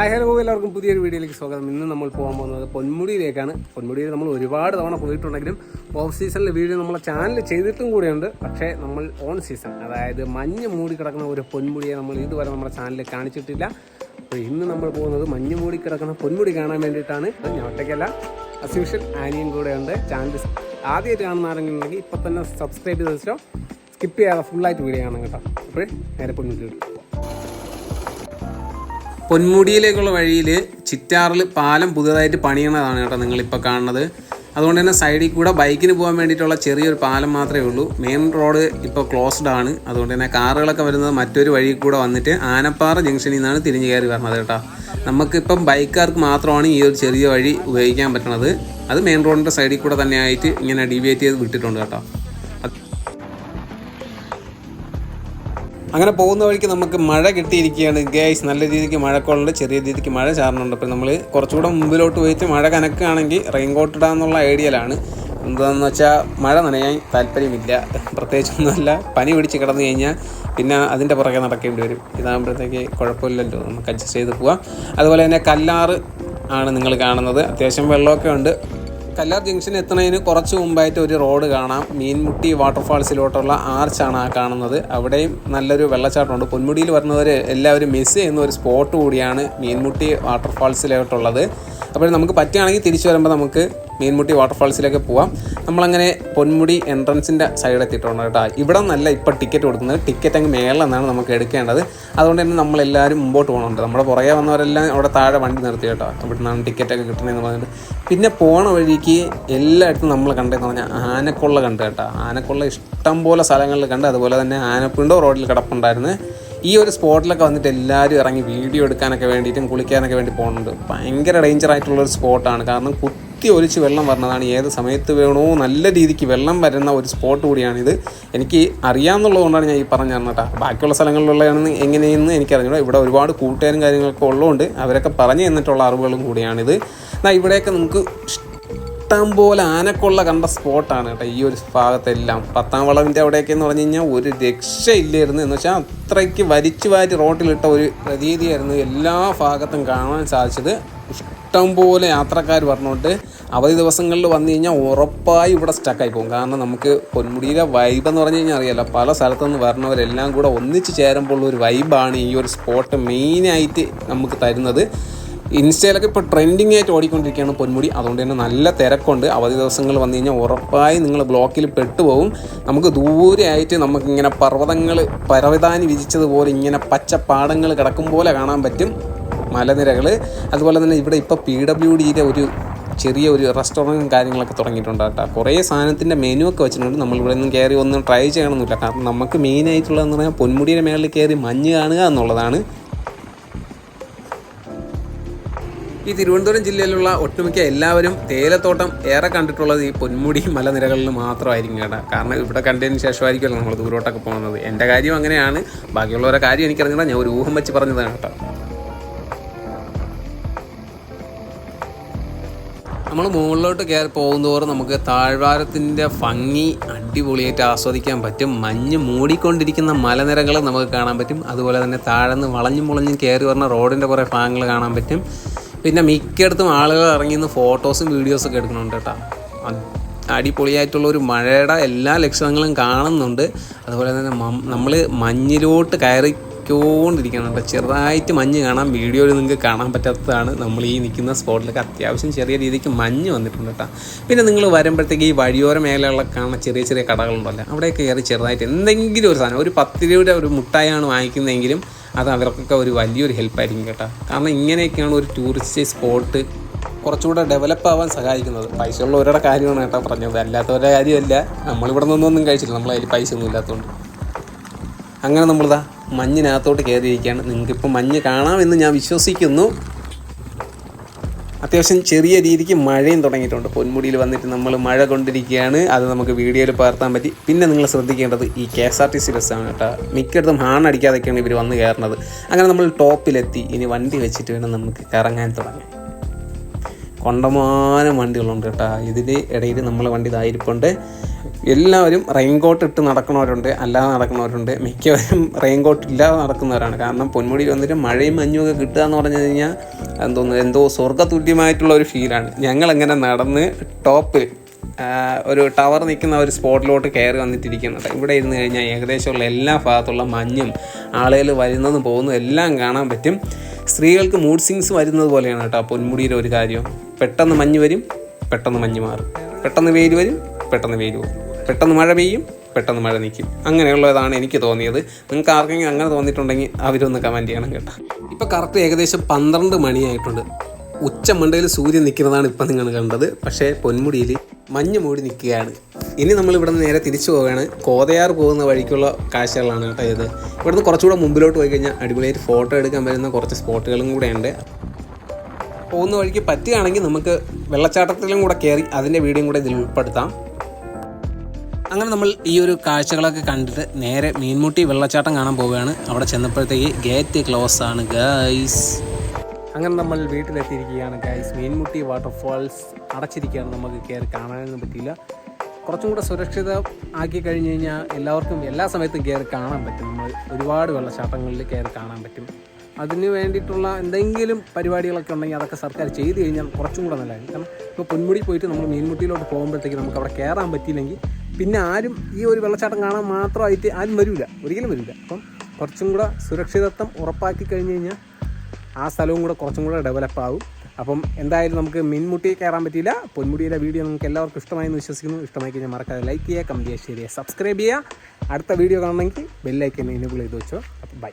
Hi hello എല്ലാവർക്കും പുതിയൊരു വീഡിയോയിലേക്ക് സ്വാഗതം. ഇന്ന് നമ്മൾ പോകാൻ പോകുന്നത് പൊന്മുടിയിലേക്കാണ്. പൊന്മുടിയിൽ നമ്മൾ ഒരുപാട് തവണ പോയിട്ടുണ്ടെങ്കിലും ഓഫ് സീസണിലെ വീഡിയോ നമ്മളെ ചാനൽ ചെയ്തിട്ടും കൂടെയുണ്ട്. പക്ഷേ നമ്മൾ ഓൺ സീസൺ അതായത് മഞ്ഞ് മൂടി കിടക്കുന്ന ഒരു പൊന്മുടിയെ നമ്മൾ ഇതുവരെ നമ്മുടെ ചാനലിൽ കാണിച്ചിട്ടില്ല. അപ്പോൾ ഇന്ന് നമ്മൾ പോകുന്നത് മഞ്ഞ് മൂടി കിടക്കുന്ന പൊന്മുടി കാണാൻ വേണ്ടിയിട്ടാണ്. ഞാൻ ഒറ്റയ്ക്കല്ല അസ്യൂഷ്യൽ ആനിയും കൂടെയുണ്ട് ചാനൽ ആദ്യമായിട്ട് കാണുന്ന ആരെങ്കിലും ഉണ്ടെങ്കിൽ ഇപ്പം തന്നെ സബ്സ്ക്രൈബ് ചെയ്ത് വെച്ചോ. സ്കിപ്പ് ചെയ്യാതെ ഫുള്ളായിട്ട് വീഡിയോ കാണാം കേട്ടോ. അപ്പോൾ നേരെ പൊന്മുടി കിട്ടും പൊന്മുടിയിലേക്കുള്ള വഴിയിൽ ചിറ്റാറിൽ പാലം പുതിയതായിട്ട് പണിയണതാണ് കേട്ടോ നിങ്ങളിപ്പോൾ കാണുന്നത്. അതുകൊണ്ട് തന്നെ സൈഡിൽ കൂടെ ബൈക്കിന് പോകാൻ വേണ്ടിയിട്ടുള്ള ചെറിയൊരു പാലം മാത്രമേ ഉള്ളൂ. മെയിൻ റോഡ് ഇപ്പോൾ ക്ലോസ്ഡ് ആണ്. അതുകൊണ്ട് തന്നെ കാറുകളൊക്കെ വരുന്നത് മറ്റൊരു വഴി കൂടെ വന്നിട്ട് ആനപ്പാറ ജംഗ്ഷനിൽ നിന്നാണ് തിരിഞ്ഞു കയറി വരുന്നത് കേട്ടോ. നമുക്കിപ്പം ബൈക്കാർക്ക് മാത്രമാണ് ഈ ഒരു ചെറിയ വഴി ഉപയോഗിക്കാൻ പറ്റണത്. അത് മെയിൻ റോഡിന്റെ സൈഡിൽ കൂടെ തന്നെ ആയിട്ട് ഇങ്ങനെ ഡിവിയേറ്റ് ചെയ്ത് വിട്ടിട്ടുണ്ട് കേട്ടോ. അങ്ങനെ പോകുന്ന വഴിക്ക് നമുക്ക് മഴ കിട്ടിയിരിക്കുകയാണ്. ഗൈസ് നല്ല രീതിക്ക് മഴക്കോളുണ്ട് ചെറിയ രീതിക്ക് മഴ ചാറുന്നുണ്ട്. അപ്പോൾ നമ്മൾ കുറച്ചുകൂടെ മുമ്പിലോട്ട് പോയിട്ട് മഴ കനക്കുകയാണെങ്കിൽ റെയിൻ കോട്ട് ഇടാന്നുള്ള ഐഡിയയിലാണ്. എന്താണെന്ന് വെച്ചാൽ മഴ നനയാൻ താല്പര്യമില്ല. പ്രത്യേകിച്ചൊന്നുമല്ല പനി പിടിച്ച് കിടന്നു കഴിഞ്ഞാൽ പിന്നെ അതിന്റെ പുറകെ നടക്കേണ്ടി വരും. ഇതാകുമ്പോഴത്തേക്ക് കുഴപ്പമില്ലല്ലോ. നമുക്ക് അഡ്ജസ്റ്റ് ചെയ്ത് പോവാം. അതുപോലെ തന്നെ കല്ലാറ് ആണ് നിങ്ങൾ കാണുന്നത്. അത്യാവശ്യം വെള്ളമൊക്കെ ഉണ്ട്. കല്ലാർ ജംഗ്ഷൻ എത്തുന്നതിന് കുറച്ച് മുമ്പായിട്ട് ഒരു റോഡ് കാണാം. മീൻമുട്ടി വാട്ടർഫാൾസിലോട്ടുള്ള ആർച്ചാണ് ആ കാണുന്നത്. അവിടെയും നല്ലൊരു വെള്ളച്ചാട്ടമുണ്ട്. പൊന്മുടിയിൽ വരുന്നവർ എല്ലാവരും മിസ് ചെയ്യുന്ന ഒരു സ്പോട്ട് കൂടിയാണ് മീൻമുട്ടി വാട്ടർഫാൾസിലോട്ടുള്ളത്. അപ്പോൾ നമുക്ക് പറ്റുകയാണെങ്കിൽ തിരിച്ചു വരുമ്പോൾ നമുക്ക് മീൻമുട്ടി വാട്ടർഫാൾസിലേക്ക് പോവാം. നമ്മളങ്ങനെ പൊന്മുടി എൻട്രൻസിന്റെ സൈഡ് എത്തിയിട്ടുണ്ട് കേട്ടോ. ഇവിടെ നല്ല ഇപ്പോൾ ടിക്കറ്റ് കൊടുക്കുന്നത്. ടിക്കറ്റ് അങ്ങ് മേളിൽ നിന്നാണ് നമുക്ക് എടുക്കേണ്ടത്. അതുകൊണ്ട് തന്നെ നമ്മളെല്ലാവരും മുമ്പോട്ട് പോകണമുണ്ട് നമ്മുടെ പുറകെ വന്നവരെല്ലാം അവിടെ താഴെ വണ്ടി നിർത്തി കേട്ടോ. ഇവിടെ നിന്നാണ് ടിക്കറ്റൊക്കെ കിട്ടണമെന്ന് പറഞ്ഞിട്ട്. പിന്നെ പോണ വഴിക്ക് എല്ലായിടത്തും നമ്മൾ കണ്ടതെന്ന് പറഞ്ഞാൽ ആനക്കൊള്ള കണ്ട് കേട്ടോ. ആനക്കൊള്ള ഇഷ്ടം പോലെ സ്ഥലങ്ങളിൽ കണ്ട് അതുപോലെ തന്നെ ആനപ്പിണ്ടോ റോഡിൽ കിടപ്പുണ്ടായിരുന്നു. ഈ ഒരു സ്പോട്ടിലൊക്കെ വന്നിട്ട് എല്ലാവരും ഇറങ്ങി വീഡിയോ എടുക്കാനൊക്കെ വേണ്ടിയിട്ടും കുളിക്കാനൊക്കെ വേണ്ടി പോകുന്നുണ്ട്. ഭയങ്കര ഡേഞ്ചർ ആയിട്ടുള്ളൊരു സ്പോട്ടാണ് കാരണം കുത്തി ഒലിച്ച് വെള്ളം വരുന്നതാണ് ഏത് സമയത്ത് വേണോ നല്ല രീതിക്ക് വെള്ളം വരുന്ന ഒരു സ്പോട്ട് കൂടിയാണിത്. എനിക്ക് അറിയാമെന്നുള്ളതുകൊണ്ടാണ് ഞാൻ ഈ പറഞ്ഞു തരണേട്ടാ ബാക്കിയുള്ള സ്ഥലങ്ങളിലുള്ളതാണ് എങ്ങനെയെന്ന് എനിക്കറിഞ്ഞൂടാ. ഇവിടെ ഒരുപാട് കൂട്ടുകാരും കാര്യങ്ങളൊക്കെ ഉള്ളതുകൊണ്ട് അവരൊക്കെ പറഞ്ഞു തന്നിട്ടുള്ള അറിവുകളും കൂടിയാണിത്. എന്നാൽ ഇവിടെയൊക്കെ നമുക്ക് ഇഷ്ടം പോലെ ആനക്കൊള്ള കണ്ട സ്പോട്ടാണ് കേട്ടോ ഈ ഒരു ഭാഗത്തെല്ലാം. പത്താം വളവിന്റെ അവിടെയൊക്കെ എന്ന് പറഞ്ഞു കഴിഞ്ഞാൽ ഒരു രക്ഷയില്ലായിരുന്നു. എന്ന് വെച്ചാൽ അത്രയ്ക്ക് വരിച്ചു വാരി റോട്ടിലിട്ട ഒരു പ്രതീതിയായിരുന്നു എല്ലാ ഭാഗത്തും കാണാൻ സാധിച്ചത്. ഇഷ്ടം പോലെ യാത്രക്കാർ പറഞ്ഞുകൊണ്ട് അവധി ദിവസങ്ങളിൽ വന്നു കഴിഞ്ഞാൽ ഉറപ്പായി ഇവിടെ സ്റ്റക്കായി പോകും. കാരണം നമുക്ക് പൊന്മുടിയിലെ വൈബ് എന്ന് പറഞ്ഞു കഴിഞ്ഞാൽ അറിയാലോ പല സ്ഥലത്തു നിന്ന് വരണവരെല്ലാം കൂടെ ഒന്നിച്ച് ചേരുമ്പോൾ ഒരു വൈബാണ് ഈ ഒരു സ്പോട്ട് മെയിനായിട്ട് നമുക്ക് തരുന്നത്. ഇൻസ്റ്റയിലൊക്കെ ഇപ്പോൾ ട്രെൻഡിങ് ആയിട്ട് ഓടിക്കൊണ്ടിരിക്കുകയാണ് പൊന്മുടി. അതുകൊണ്ട് തന്നെ നല്ല തിരക്കുണ്ട്. അവധി ദിവസങ്ങൾ വന്നു കഴിഞ്ഞാൽ ഉറപ്പായി നിങ്ങൾ ബ്ലോക്കിൽ പെട്ടുപോകും നമുക്ക് ദൂരെയായിട്ട് നമുക്കിങ്ങനെ പർവതങ്ങൾ പരവതാനി വിധിച്ചതുപോലെ ഇങ്ങനെ പച്ചപ്പാടങ്ങൾ കിടക്കും പോലെ കാണാൻ പറ്റും മലനിരകൾ. അതുപോലെ തന്നെ ഇവിടെ ഇപ്പോൾ പി ഡബ്ല്യു ഡിയുടെ ഒരു ചെറിയ ഒരു റെസ്റ്റോറന്റും കാര്യങ്ങളൊക്കെ തുടങ്ങിയിട്ടുണ്ട് കേട്ടോ. കുറേ സാധനത്തിന്റെ മെനു ഒക്കെ വെച്ചിട്ടുണ്ട്. നമ്മൾ ഇവിടെ നിന്ന് കയറി ഒന്നും ട്രൈ ചെയ്യണമെന്നില്ല കാരണം നമുക്ക് മെയിനായിട്ടുള്ളതെന്ന് പറഞ്ഞാൽ പൊന്മുടിയുടെ മേളിൽ കയറി മഞ്ഞ് കാണുക എന്നുള്ളതാണ്. ഈ തിരുവനന്തപുരം ജില്ലയിലുള്ള ഒട്ടുമിക്ക എല്ലാവരും തേയിലത്തോട്ടം ഏറെ കണ്ടിട്ടുള്ളത് ഈ പൊന്മുടി മലനിരകളിൽ മാത്രമായിരിക്കും കേട്ടോ. കാരണം ഇവിടെ കണ്ടതിന് ശേഷമായിരിക്കുമല്ലോ നമ്മൾ ദൂരോട്ടൊക്കെ പോകുന്നത്. എന്റെ കാര്യം അങ്ങനെയാണ്. ബാക്കിയുള്ളവരുടെ കാര്യം എനിക്കറിഞ്ഞാൽ ഞാൻ ഒരു ഊഹം വെച്ച് പറഞ്ഞതാണ് കേട്ടോ. നമ്മൾ മുകളിലോട്ട് കയറി പോകുന്നതോറും നമുക്ക് താഴ്വാരത്തിന്റെ ഭംഗി അടിപൊളിയായിട്ട് ആസ്വദിക്കാൻ പറ്റും. മഞ്ഞ് മൂടിക്കൊണ്ടിരിക്കുന്ന മലനിരകൾ നമുക്ക് കാണാൻ പറ്റും. അതുപോലെ തന്നെ താഴ്ന്ന് വളഞ്ഞും മുളഞ്ഞും കയറി വരുന്ന റോഡിന്റെ കുറേ ഭാഗങ്ങൾ കാണാൻ പറ്റും. പിന്നെ മിക്കയിടത്തും ആളുകൾ ഇറങ്ങി നിന്ന് ഫോട്ടോസും വീഡിയോസൊക്കെ എടുക്കുന്നുണ്ട് കേട്ടോ. അടിപൊളിയായിട്ടുള്ള ഒരു മഴയുടെ എല്ലാ ലക്ഷണങ്ങളും കാണുന്നുണ്ട്. അതുപോലെ തന്നെ നമ്മൾ മഞ്ഞിലോട്ട് കയറി ോണ്ടിരിക്കുന്നുണ്ട് ചെറുതായിട്ട് മഞ്ഞ് കാണാം. വീഡിയോയിൽ നിങ്ങൾക്ക് കാണാൻ പറ്റാത്തതാണ് നമ്മൾ ഈ നിൽക്കുന്ന സ്പോട്ടിലൊക്കെ. അത്യാവശ്യം ചെറിയ രീതിക്ക് മഞ്ഞ് വന്നിട്ടുണ്ട് കേട്ടോ. പിന്നെ നിങ്ങൾ വരുമ്പോഴത്തേക്ക് ഈ വഴിയോര മേഖലകളിൽ കാണുന്ന ചെറിയ ചെറിയ കടകളുണ്ടല്ലോ. അവിടെയൊക്കെ കയറി ചെറുതായിട്ട് എന്തെങ്കിലും ഒരു സാധനം. ഒരു പത്ത് രൂപയുടെ ഒരു മുട്ടായാണ് വാങ്ങിക്കുന്നതെങ്കിലും അത് അവർക്കൊക്കെ ഒരു വലിയൊരു ഹെൽപ്പായിരിക്കും കേട്ടോ. കാരണം ഇങ്ങനെയൊക്കെയാണ് ഒരു ടൂറിസ്റ്റ് സ്പോട്ട് കുറച്ചുകൂടെ ഡെവലപ്പ് ആവാൻ സഹായിക്കുന്നത്. പൈസ ഉള്ളവരുടെ കാര്യമാണ് കേട്ടോ പറഞ്ഞത്. അല്ലാത്തവരുടെ കാര്യമല്ല. നമ്മളിവിടെ നിന്നൊന്നും കഴിച്ചില്ല. നമ്മളതിൽ പൈസ ഒന്നും ഇല്ലാത്തതുകൊണ്ട്. അങ്ങനെ നമ്മളിതാ മഞ്ഞിനകത്തോട്ട് കയറിയിരിക്കുകയാണ് നിങ്ങൾക്കിപ്പോൾ മഞ്ഞ് കാണാമെന്ന് ഞാൻ വിശ്വസിക്കുന്നു. അത്യാവശ്യം ചെറിയ രീതിക്ക് മഴയും തുടങ്ങിയിട്ടുണ്ട്. പൊന്മുടിയിൽ വന്നിട്ട് നമ്മൾ മഴ കൊണ്ടിരിക്കുകയാണ്. അത് നമുക്ക് വീഡിയോയിൽ പകർത്താൻ പറ്റി. പിന്നെ നിങ്ങൾ ശ്രദ്ധിക്കേണ്ടത് ഈ K S R T C ബസ്സാണ് കേട്ടോ. മിക്കയിടത്തും ഹാൺ അടിക്കാതൊക്കെയാണ് ഇവർ വന്ന് കയറുന്നത്. അങ്ങനെ നമ്മൾ ടോപ്പിലെത്തി. ഇനി വണ്ടി വെച്ചിട്ട് വേണം നമുക്ക് കറങ്ങാൻ തുടങ്ങാൻ. കൊണ്ടമാനം വണ്ടികളുണ്ട് കേട്ടോ. ഇതിന്റെ ഇടയിൽ നമ്മളെ വണ്ടി ഇതായിരിപ്പുണ്ട് എല്ലാവരും റെയിൻകോട്ട് ഇട്ട് നടക്കുന്നവരുണ്ട് അല്ലാതെ നടക്കുന്നവരുണ്ട്. മിക്കവരും റെയിൻകോട്ട് ഇല്ലാതെ നടക്കുന്നവരാണ്. കാരണം പൊന്മുടിയിൽ വന്നിട്ട് മഴയും മഞ്ഞും ഒക്കെ കിട്ടുക എന്ന് പറഞ്ഞു കഴിഞ്ഞാൽ എന്തോന്ന് എന്തോ സ്വർഗതുല്യമായിട്ടുള്ള ഒരു ഫീലാണ് ഞങ്ങളങ്ങനെ നടന്ന് ടോപ്പ് ഒരു ടവർ നിൽക്കുന്ന ഒരു സ്പോട്ടിലോട്ട് കയറി വന്നിട്ടിരിക്കുന്നുണ്ട്. ഇവിടെ ഇരുന്ന് കഴിഞ്ഞാൽ ഏകദേശമുള്ള എല്ലാ ഭാഗത്തുള്ള മഞ്ഞും ആളുകൾ വരുന്നതും പോകുന്നതും എല്ലാം കാണാൻ പറ്റും. സ്ത്രീകൾക്ക് മൂഡ് സിങ്സ് വരുന്നത് പോലെയാണ് കേട്ടോ പൊന്മുടിയിലെ ഒരു കാര്യം. പെട്ടെന്ന് മഞ്ഞ് വരും പെട്ടെന്ന് മഞ്ഞ് മാറും. പെട്ടെന്ന് വെയിൽ വരും പെട്ടെന്ന് വെയിൽ പോകും. പെട്ടെന്ന് മഴ പെയ്യും പെട്ടെന്ന് മഴ നിൽക്കും. അങ്ങനെയുള്ളതാണ് എനിക്ക് തോന്നിയത്. നിങ്ങൾക്ക് ആർക്കെങ്കിലും അങ്ങനെ തോന്നിയിട്ടുണ്ടെങ്കിൽ അവരൊന്ന് കമന്റ് ചെയ്യണം കേട്ടോ. ഇപ്പോൾ കറക്റ്റ് ഏകദേശം പന്ത്രണ്ട് മണിയായിട്ടുണ്ട്. ഉച്ച മണ്ടയിൽ സൂര്യൻ നിൽക്കുന്നതാണ് ഇപ്പം നിങ്ങൾ കണ്ടത്. പക്ഷേ പൊന്മുടിയിൽ മഞ്ഞ് മൂടി നിൽക്കുകയാണ്. ഇനി നമ്മൾ ഇവിടെ നിന്ന് നേരെ തിരിച്ചു പോവുകയാണ്. കോതയാർ പോകുന്ന വഴിക്കുള്ള കാഴ്ചകളാണ് കേട്ടോ ഇത്. ഇവിടുന്ന് കുറച്ചുകൂടെ മുമ്പിലോട്ട് പോയി കഴിഞ്ഞാൽ അടിപൊളിയായിട്ട് ഫോട്ടോ എടുക്കാൻ പറ്റുന്ന കുറച്ച് സ്പോട്ടുകളും കൂടെ ഉണ്ട്. പോകുന്ന വഴിക്ക് പറ്റുകയാണെങ്കിൽ നമുക്ക് വെള്ളച്ചാട്ടത്തിലും കൂടെ കയറി അതിന്റെ വീഡിയോയും കൂടെ ഇതിൽ ഉൾപ്പെടുത്താം. അങ്ങനെ നമ്മൾ ഈ ഒരു കാഴ്ചകളൊക്കെ കണ്ടിട്ട് നേരെ മീൻമുട്ടി വെള്ളച്ചാട്ടം കാണാൻ പോവുകയാണ്. അവിടെ ചെന്നപ്പോഴത്തേക്ക് ഗേറ്റ് ക്ലോസ് ആണ് ഗൈസ് അങ്ങനെ നമ്മൾ വീട്ടിലെത്തിയിരിക്കുകയാണ് ഗൈസ് മീൻമുട്ടി വാട്ടർഫാൾസ് അടച്ചിരിക്കുകയാണ്. നമുക്ക് കയറി കാണാനൊന്നും പറ്റിയില്ല. കുറച്ചും കൂടെ സുരക്ഷിത ആക്കി കഴിഞ്ഞ് കഴിഞ്ഞാൽ എല്ലാവർക്കും എല്ലാ സമയത്തും കയറി കാണാൻ പറ്റും. നമ്മൾ ഒരുപാട് വെള്ളച്ചാട്ടങ്ങളിൽ കയറി കാണാൻ പറ്റും. അതിന് വേണ്ടിയിട്ടുള്ള എന്തെങ്കിലും പരിപാടികളൊക്കെ ഉണ്ടെങ്കിൽ അതൊക്കെ സർക്കാർ ചെയ്ത് കഴിഞ്ഞാൽ കുറച്ചും കൂടെ നല്ലതായിരിക്കും. കാരണം ഇപ്പോൾ പൊന്മുടി പോയിട്ട് നമ്മൾ മീൻമുട്ടിയിലോട്ട് പോകുമ്പോഴത്തേക്ക് നമുക്ക് അവിടെ കയറാൻ പറ്റിയില്ലെങ്കിൽ പിന്നെ ആരും ഈ ഒരു വെള്ളച്ചാട്ടം കാണാൻ മാത്രമായിട്ട് ആരും വരില്ല ഒരിക്കലും വരില്ല അപ്പം കുറച്ചും കൂടെ സുരക്ഷിതത്വം ഉറപ്പാക്കി കഴിഞ്ഞ് കഴിഞ്ഞാൽ ആ സ്ഥലവും കൂടെ കുറച്ചും കൂടെ ഡെവലപ്പ് ആവും. അപ്പം എന്തായാലും നമുക്ക് മിൻമുട്ടി കയറാൻ പറ്റിയില്ല. പൊന്മുടിയുടെ വീഡിയോ നിങ്ങൾക്ക് എല്ലാവർക്കും ഇഷ്ടമായെന്ന് വിശ്വസിക്കുന്നു. ഇഷ്ടമായി കഴിഞ്ഞാൽ മറക്കാതെ ലൈക്ക് ചെയ്യുക കമന്റ് ചെയ്യുക ഷെയർ ചെയ്യുക സബ്സ്ക്രൈബ് ചെയ്യുക. അടുത്ത വീഡിയോ കാണണമെങ്കിൽ ബെല്ലൈക്കൻ എനേബിൾ ചെയ്ത് വെച്ചോ. അപ്പം ബൈ